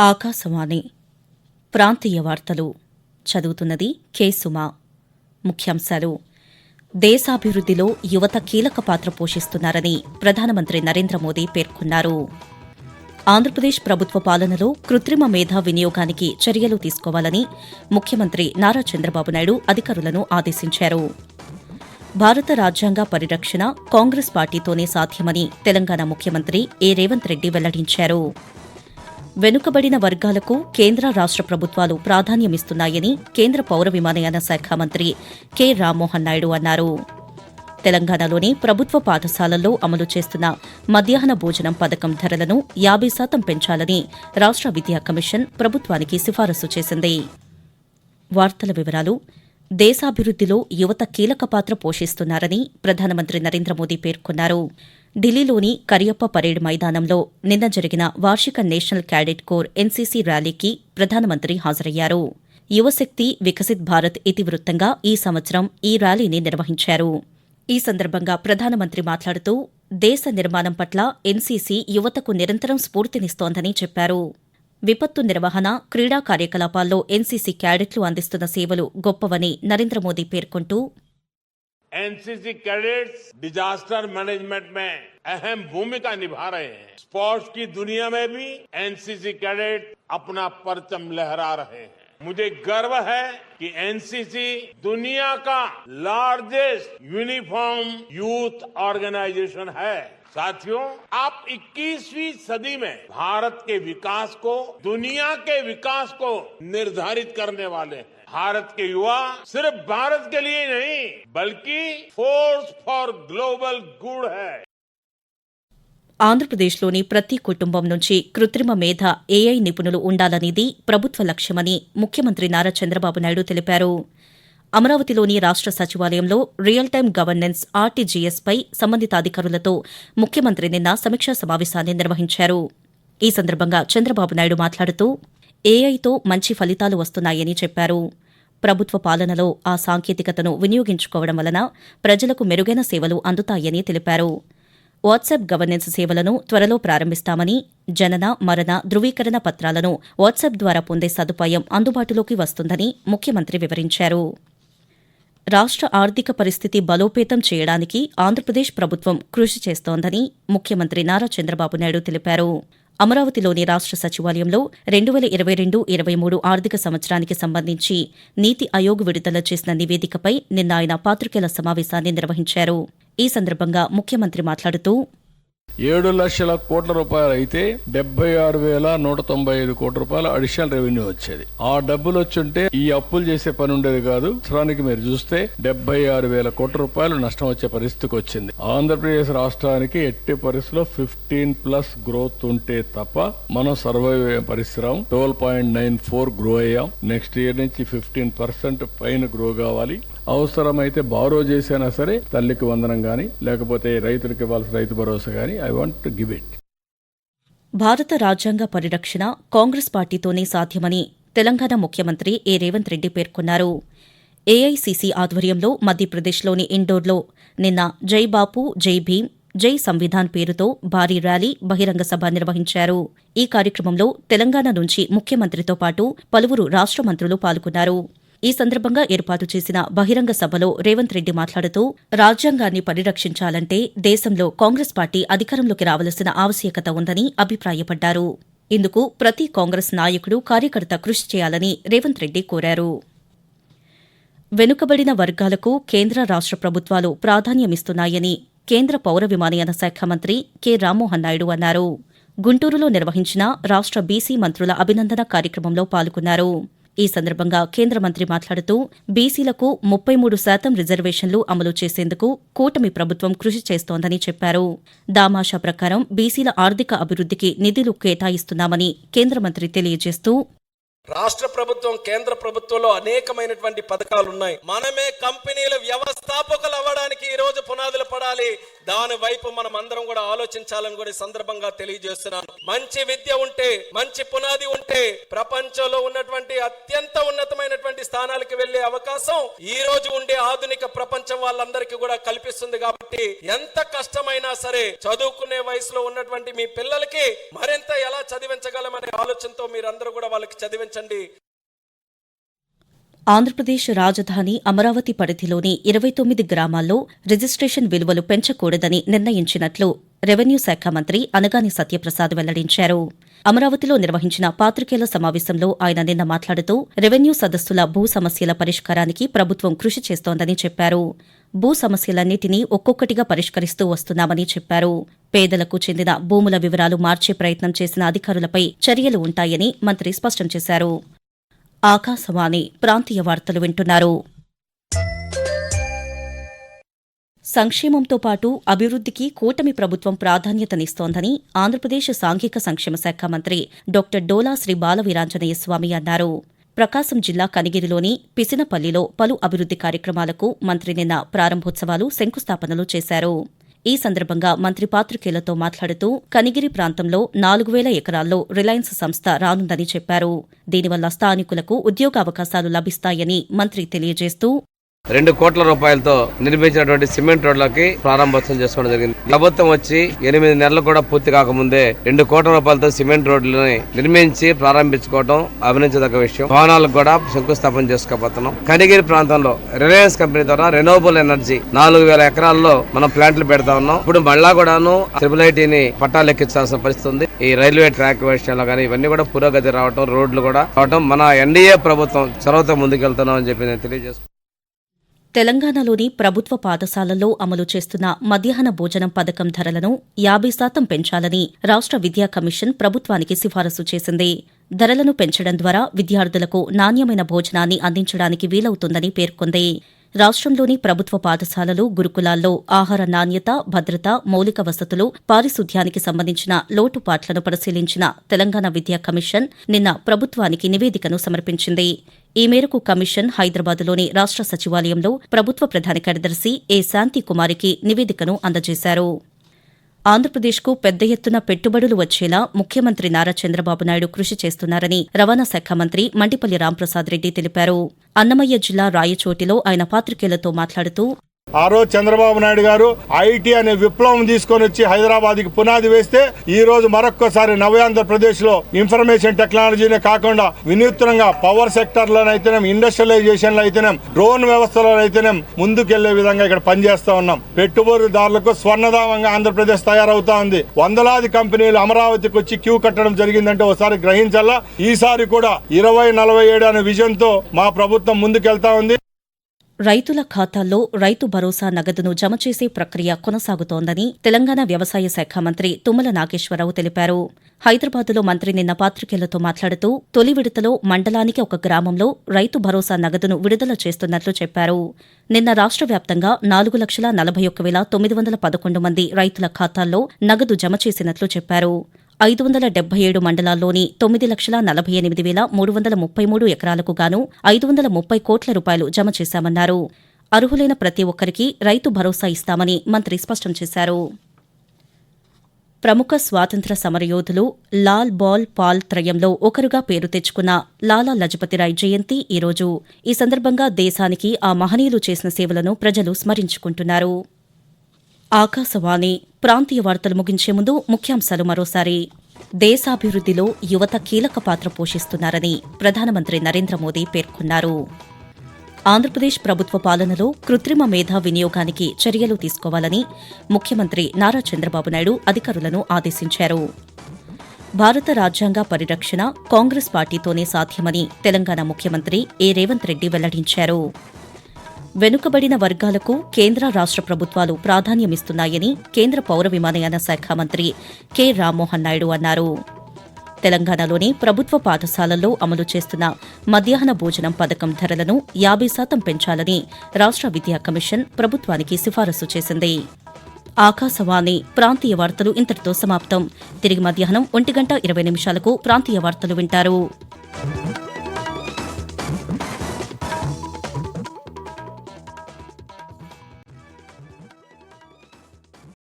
ఆకాశవాణి ప్రాంతీయ వార్తలు చదువుతున్నది కె సుమా. ముఖ్యాంశాలు. దేశాభివృద్ధిలో యువత కీలక పాత్ర పోషిస్తున్నారని ప్రధానమంత్రి నరేంద్ర మోదీ పేర్కొన్నారు. ఆంధ్రప్రదేశ్ ప్రభుత్వ పాలనలో కృత్రిమ మేధా వినియోగానికి చర్యలు తీసుకోవాలని ముఖ్యమంత్రి నారా చంద్రబాబు నాయుడు అధికారులను ఆదేశించారు. భారత రాజ్యాంగ పరిరక్షణ కాంగ్రెస్ పార్టీతోనే సాధ్యమని తెలంగాణ ముఖ్యమంత్రి ఏ రేవంత్ రెడ్డి వెల్లడించారు. వెనుకబడిన వర్గాలకు కేంద్ర రాష్ట్ర ప్రభుత్వాలు ప్రాధాన్యమిస్తున్నాయని కేంద్ర పౌర విమానయాన శాఖ మంత్రి కె రామ్మోహన్ నాయుడు అన్నారు. తెలంగాణలోని ప్రభుత్వ పాఠశాలల్లో అమలు చేస్తున్న మధ్యాహ్న భోజనం పథకం ధరలను యాబై శాతం పెంచాలని రాష్ట్ర విద్యా కమిషన్ ప్రభుత్వానికి సిఫారసు చేసింది. వార్తల వివరాలు దేశాభివృద్దిలో యువత కీలక పాత్ర పోషిస్తున్నారని ప్రధానమంత్రి నరేంద్ర మోదీ పేర్కొన్నారు. ఢిల్లీలోని కరియప్ప పరేడ్ మైదానంలో నిన్న జరిగిన వార్షిక నేషనల్ క్యాడెట్ కోర్ ఎన్సీసీ ర్యాలీకి ప్రధానమంత్రి హాజరయ్యారు. యువశక్తి వికసిత్ భారత్ ఇతివృత్తంగా ఈ సంవత్సరం ఈ ర్యాలీని నిర్వహించారు. ఈ సందర్భంగా ప్రధానమంత్రి మాట్లాడుతూ దేశ నిర్మాణం పట్ల ఎన్సీసీ యువతకు నిరంతరం స్ఫూర్తినిస్తోందని చెప్పారు. విపత్తు నిర్వహణ క్రీడా కార్యకలాపాల్లో ఎన్సీసీ క్యాడెట్లు అందిస్తున్న సేవలు గొప్పవని నరేంద్ర మోదీ పేర్కొంటూ एनसीसी कैडेट्स डिजास्टर मैनेजमेंट में अहम भूमिका निभा रहे हैं स्पोर्ट्स की दुनिया में भी एनसीसी कैडेट अपना परचम लहरा रहे हैं मुझे गर्व है कि एनसीसी दुनिया का लार्जेस्ट यूनिफॉर्म यूथ ऑर्गेनाइजेशन है। साथियों, आप 21वीं सदी में भारत के विकास को, दुनिया के विकास को निर्धारित करने वाले हैं। भारत के युवा सिर्फ़ भारत के लिए नहीं, बल्कि फोर्स फॉर ग्लोबल गुड है। ఆంధ్రప్రదేశ్లోని ప్రతి కుటుంబం నుంచి కృత్రిమ మేధ ఏఐ నిపుణులు ఉండాలనేది ప్రభుత్వ లక్ష్యమని ముఖ్యమంత్రి నారా చంద్రబాబు నాయుడు తెలిపారు. అమరావతిలోని రాష్ట సచివాలయంలో రియల్ టైం గవర్నెన్స్ ఆర్టీజీఎస్పై సంబంధిత అధికారులతో ముఖ్యమంత్రి నిన్న సమీక్షా సమావేశాన్ని నిర్వహించారు. ఈ సందర్భంగా చంద్రబాబు నాయుడు మాట్లాడుతూ ఏఐతో మంచి ఫలితాలు వస్తున్నాయని చెప్పారు. ప్రభుత్వ పాలనలో ఆ సాంకేతికతను వినియోగించుకోవడం వలన ప్రజలకు మెరుగైన సేవలు అందుతాయని తెలిపారు. వాట్సాప్ గవర్నెన్స్ సేవలను త్వరలో ప్రారంభిస్తామని జనన మరణ ధృవీకరణ పత్రాలను వాట్సాప్ ద్వారా పొందే సదుపాయం అందుబాటులోకి వస్తుందని ముఖ్యమంత్రి వివరించారు. రాష్ట్ర ఆర్థిక పరిస్థితి బలోపేతం చేయడానికి ఆంధ్రప్రదేశ్ ప్రభుత్వం కృషి చేస్తోందని ముఖ్యమంత్రి నారా చంద్రబాబు నాయుడు తెలిపారు. అమరావతిలోని రాష్ట్ర సచివాలయంలో రెండు వేల ఇరవై రెండు ఇరవై మూడు ఆర్థిక సంవత్సరానికి సంబంధించి నీతి ఆయోగ్ విడుదల చేసిన నివేదికపై నిన్న ఆయన పాత్రికేయుల సమావేశాన్ని నిర్వహించారు. ఈ సందర్భంగా ముఖ్యమంత్రి మాట్లాడుతూ ఏడు లక్షల కోట్ల రూపాయలు అయితే డెబ్బై ఆరు వేల నూట తొంభై ఐదు కోట్ల రూపాయలు అడిషనల్ రెవెన్యూ వచ్చేది. ఆ డబ్బులు వచ్చుంటే ఈ అప్పులు చేసే పని ఉండేది కాదు. సంవత్సరానికి మీరు చూస్తే డెబ్బై ఆరు వేల కోట్ల రూపాయలు నష్టం వచ్చే పరిస్థితికి వచ్చింది. ఆంధ్రప్రదేశ్ రాష్ట్రానికి ఎట్టి పరిస్థితిలో ఫిఫ్టీన్ ప్లస్ గ్రోత్ ఉంటే తప్ప మనం సర్వైవ్ అయ్యే పరిశ్రమ twelve point nine four grow అయ్యాం. నెక్స్ట్ ఇయర్ నుంచి ఫిఫ్టీన్ పర్సెంట్ పైన గ్రో కావాలి. అవసరమైతే బారో చేసైనా సరే తల్లికి వందనం గాని లేకపోతే రైతులకు ఇవ్వాల్సిన రైతు భరోసా గాని I want to give it. భారత రాజ్యాంగ పరిరక్షణ కాంగ్రెస్ పార్టీతోనే సాధ్యమని తెలంగాణ ముఖ్యమంత్రి ఏ రేవంత్ రెడ్డి పేర్కొన్నారు. ఏఐసీసీ ఆధ్వర్యంలో మధ్యప్రదేశ్లోని ఇండోర్లో నిన్న జై బాపు జై భీమ్ జై సంవిధాన్ పేరుతో భారీ ర్యాలీ బహిరంగ సభ నిర్వహించారు. ఈ కార్యక్రమంలో తెలంగాణ నుంచి ముఖ్యమంత్రితో పాటు పలువురు రాష్ట మంత్రులు పాల్గొన్నారు. ఈ సందర్భంగా ఏర్పాటు చేసిన బహిరంగ సభలో రేవంత్ రెడ్డి మాట్లాడుతూ రాజ్యాంగాన్ని పరిరక్షించాలంటే దేశంలో కాంగ్రెస్ పార్టీ అధికారంలోకి రావలసిన ఆవశ్యకత ఉందని అభిప్రాయపడ్డారు. ఇందుకు ప్రతి కాంగ్రెస్ నాయకుడు కార్యకర్త కృషి చేయాలని రేవంత్ రెడ్డి కోరారు. వెనుకబడిన వర్గాలకు కేంద్ర రాష్ట ప్రభుత్వాలు ప్రాధాన్యమిస్తున్నాయని కేంద్ర పౌర విమానయాన శాఖ మంత్రి కె. రామ్మోహన్ నాయుడు అన్నారు. గుంటూరులో నిర్వహించిన రాష్ట బీసీ మంత్రుల అభినందన కార్యక్రమంలో పాల్గొన్నారు. ఈ సందర్భంగా కేంద్ర మంత్రి మాట్లాడుతూ బీసీలకు ముప్పై మూడు శాతం రిజర్వేషన్లు అమలు చేసేందుకు కూటమి ప్రభుత్వం కృషి చేస్తోందని చెప్పారు. దామాషా ప్రకారం బీసీల ఆర్థిక అభివృద్ధికి నిధులు కేటాయిస్తున్నామని కేంద్ర మంత్రి తెలియజేస్తూ రాష్ట్ర ప్రభుత్వం కేంద్ర ప్రభుత్వంలో అనేకమైనటువంటి పథకాలు ఉన్నాయి మనమే కంపెనీల వ్యవస్థాపకులు అవ్వడానికి ఈ రోజు పునాదులు పడాలి. దాని వైపు మనం అందరం కూడా ఆలోచించాలని కూడా సందర్భంగా తెలియజేస్తున్నాను. మంచి విద్య ఉంటే మంచి పునాది ఉంటే ప్రపంచంలో ఉన్నటువంటి అత్యంత ఉన్నతమైనటువంటి స్థానాలకు వెళ్ళే అవకాశం ఈ రోజు ఉండే ఆధునిక ప్రపంచం వాళ్ళందరికీ కూడా కల్పిస్తుంది కాబట్టి ఎంత కష్టమైనా సరే చదువుకునే వయసులో ఉన్నటువంటి మీ పిల్లలకి మరింత ఎలా చదివించగలమనే ఆలోచనతో మీరందరూ కూడా వాళ్ళకి చదివించండి. ఆంధ్రప్రదేశ్ రాజధాని అమరావతి పరిధిలోని ఇరవై తొమ్మిది గ్రామాల్లో రిజిస్ట్రేషన్ విలువలు పెంచకూడదని నిర్ణయించినట్లు రెవెన్యూ శాఖ మంత్రి అనగాని సత్యప్రసాద్ వెల్లడించారు. అమరావతిలో నిర్వహించిన పాత్రికేయుల సమావేశంలో ఆయన నిన్న మాట్లాడుతూ రెవెన్యూ సదస్సుల భూ సమస్యల పరిష్కారానికి ప్రభుత్వం కృషి చేస్తోందని చెప్పారు. భూ సమస్యలన్నింటినీ ఒక్కొక్కటిగా పరిష్కరిస్తూ వస్తున్నామని చెప్పారు. పేదలకు చెందిన భూముల వివరాలు మార్చే ప్రయత్నం చేసిన అధికారులపై చర్యలు ఉంటాయని మంత్రి స్పష్టం చేశారు. ఆకాశవాణి ప్రాంతీయ వార్తలు వింటున్నారు. సంక్షేమంతో పాటు అభివృద్దికి కూటమి ప్రభుత్వం ప్రాధాన్యతనిస్తోందని ఆంధ్రప్రదేశ్ సాంఘిక సంక్షేమ శాఖ మంత్రి డాక్టర్ డోలా శ్రీ బాలవీరాంజనేయ స్వామి అన్నారు. ప్రకాశం జిల్లా కనిగిరిలోని పిసినపల్లిలో పలు అభివృద్ది కార్యక్రమాలకు మంత్రి నిన్న ప్రారంభోత్సవాలు శంకుస్థాపనలు చేశారు. ఈ సందర్భంగా మంత్రి పాత్రికేయులతో మాట్లాడుతూ కనిగిరి ప్రాంతంలో నాలుగు వేల ఎకరాల్లో రిలయన్స్ సంస్థ రానుందని చెప్పారు. దీనివల్ల స్థానికులకు ఉద్యోగావకాశాలు లభిస్తాయని మంత్రి తెలియజేస్తూ రెండు కోట్ల రూపాయలతో నిర్మించినటువంటి సిమెంట్ రోడ్లకి ప్రారంభోత్సవం చేసుకోవడం జరిగింది. ప్రభుత్వం వచ్చి ఎనిమిది నెలలు కూడా పూర్తి కాకముందే రెండు కోట్ల రూపాయలతో సిమెంట్ రోడ్లని నిర్మించి ప్రారంభించుకోవడం అభినందించదగ్గ విషయం. భవనాలకు కూడా శంకుస్థాపన చేసుకోబోతున్నాం. కనిగిరి ప్రాంతంలో రిలయన్స్ కంపెనీ ద్వారా రెనోవబుల్ ఎనర్జీ నాలుగు వేల ఎకరాల్లో మనం ప్లాంట్లు పెడతా ఉన్నాం. ఇప్పుడు మళ్ళా కూడాను ట్రిపుల్ ఐటీని పట్టాలు ఎక్కించాల్సిన పరిస్థితి ఉంది. ఈ రైల్వే ట్రాక్ విషయంలో కానీ ఇవన్నీ కూడా పురోగతి రావటం రోడ్లు కూడా రావటం మన ఎన్డీఏ ప్రభుత్వం చొరవతో ముందుకెళ్తున్నాం అని చెప్పి నేను తెలియజేస్తున్నాను తెలంగాణలోని ప్రభుత్వ పాఠశాలల్లో అమలు చేస్తున్న మధ్యాహ్న భోజనం పథకం ధరలను యాభై శాతం పెంచాలని రాష్ట్ర విద్యా కమిషన్ ప్రభుత్వానికి సిఫారసు చేసింది. ధరలను పెంచడం ద్వారా విద్యార్థులకు నాణ్యమైన భోజనాన్ని అందించడానికి వీలవుతుందని పేర్కొంది. రాష్ట్రంలోని ప్రభుత్వ పాఠశాలలు గురుకులాల్లో ఆహార నాణ్యత భద్రత మౌలిక వసతులు పారిశుధ్యానికి సంబంధించిన లోటుపాట్లను పరిశీలించిన తెలంగాణ విద్యా కమిషన్ నిన్న ప్రభుత్వానికి నివేదికను సమర్పించింది. ఈ మేరకు కమిషన్ హైదరాబాద్లోని రాష్ట్ర సచివాలయంలో ప్రభుత్వ ప్రధాన కార్యదర్శి ఏ శాంతి కుమారికి నివేదికను అందజేశారు. ఆంధ్రప్రదేశ్కు పెద్ద ఎత్తున పెట్టుబడులు వచ్చేలా ముఖ్యమంత్రి నారా చంద్రబాబు నాయుడు కృషి చేస్తున్నారని రవాణా శాఖ మంత్రి మండిపల్లి రాంప్రసాద్ రెడ్డి తెలిపారు. అన్నమయ్య జిల్లా రాయచోటిలో ఆయన పాత్రికేయులతో మాట్లాడుతూ ఆ రోజు చంద్రబాబు నాయుడు గారు ఐటీ అనే విప్లవం తీసుకొని వచ్చి హైదరాబాద్కి పునాది వేస్తే ఈ రోజు మరొక్కసారి నవ్యాంధ్రప్రదేశ్లో ఇన్ఫర్మేషన్ టెక్నాలజీనే కాకుండా వినూత్నంగా పవర్ సెక్టర్ లోనైతేనే ఇండస్ట్రియలైజేషన్లో అయితేనే డ్రోన్ వ్యవస్థలో అయితేనే ముందుకెళ్ళే విధంగా ఇక్కడ పనిచేస్తా ఉన్నాం. పెట్టుబడిదారులకు స్వర్ణధామంగా ఆంధ్రప్రదేశ్ తయారవుతా ఉంది. వందలాది కంపెనీలు అమరావతికి వచ్చి క్యూ కట్టడం జరిగిందంటే ఒకసారి గ్రహించాలా? ఈసారి కూడా ఇరవై నలభై ఏడు అనే విజన్తో మా ప్రభుత్వం ముందుకెళ్తా ఉంది. రైతుల ఖాతాల్లో రైతు భరోసా నగదును జమ చేసే ప్రక్రియ కొనసాగుతోందని తెలంగాణ వ్యవసాయ శాఖ మంత్రి తుమ్మల నాగేశ్వరరావు తెలిపారు. హైదరాబాదులో మంత్రి నిన్న పాత్రికేయులతో మాట్లాడుతూ తొలి విడతలో మండలానికి ఒక గ్రామంలో రైతు భరోసా నగదును విడుదల చేస్తున్నట్లు చెప్పారు. నిన్న రాష్ట్ర వ్యాప్తంగా నాలుగు లక్షల నలభై ఒక్క వేల తొమ్మిది వందల పదకొండు మంది రైతుల ఖాతాల్లో నగదు జమ చేసినట్లు చెప్పారు. ఐదు వందల డెబ్బై ఏడు మండలాల్లోని తొమ్మిది లక్షల నలభై ఎనిమిది వేల మూడు వందల ముప్పై మూడు ఎకరాలకు గాను ఐదు వందల ముప్పై కోట్ల రూపాయలు జమ చేశామన్నారు. అర్హులైన ప్రతి ఒక్కరికి రైతు భరోసా ఇస్తామని మంత్రి స్పష్టం చేశారు. ప్రముఖ స్వాతంత్ర సమరయోధులు లాల్ బాల్ పాల్ త్రయంలో ఒకరుగా పేరు తెచ్చుకున్న లాలా లజపతిరాయ్ జయంతి ఈరోజు. ఈ సందర్భంగా దేశానికి ఆ మహనీయులు చేసిన సేవలను ప్రజలు స్మరించుకుంటున్నారు. ఆకాశవాణి ప్రాంతీయ వార్తలు ముగించే ముందు ముఖ్యాంశాలు మరోసారి. దేశాభివృద్దిలో యువత కీలక పాత్ర పోషిస్తున్నారని ప్రధానమంత్రి నరేంద్ర మోదీ పేర్కొన్నారు. ఆంధ్రప్రదేశ్ ప్రభుత్వ పాలనలో కృత్రిమ మేధా వినియోగానికి చర్యలు తీసుకోవాలని ముఖ్యమంత్రి నారా చంద్రబాబు నాయుడు అధికారులను ఆదేశించారు. భారత రాజ్యాంగ పరిరక్షణ కాంగ్రెస్ పార్టీతోనే సాధ్యమని తెలంగాణ ముఖ్యమంత్రి ఏ రేవంత్ రెడ్డి వెల్లడించారు. వెనుకబడిన వర్గాలకు కేంద్ర రాష్ట్ర ప్రభుత్వాలు ప్రాధాన్యమిస్తున్నాయని కేంద్ర పౌర విమానయాన శాఖ మంత్రి కె. రామ్మోహన్ నాయుడు అన్నారు. తెలంగాణలోని ప్రభుత్వ పాఠశాలల్లో అమలు చేస్తున్న మధ్యాహ్న భోజనం పథకం ధరలను యాభై శాతం పెంచాలని రాష్ట్ర విద్యా కమిషన్ ప్రభుత్వానికి సిఫారసు చేసింది. ఆకాశవాణి ప్రాంతీయ వార్తలు ఇంతటితో సమాప్తం. తిరిగి మధ్యాహ్నం ఒంటి గంట ఇరవై నిమిషాలకు ప్రాంతీయ వార్తలు వింటారు.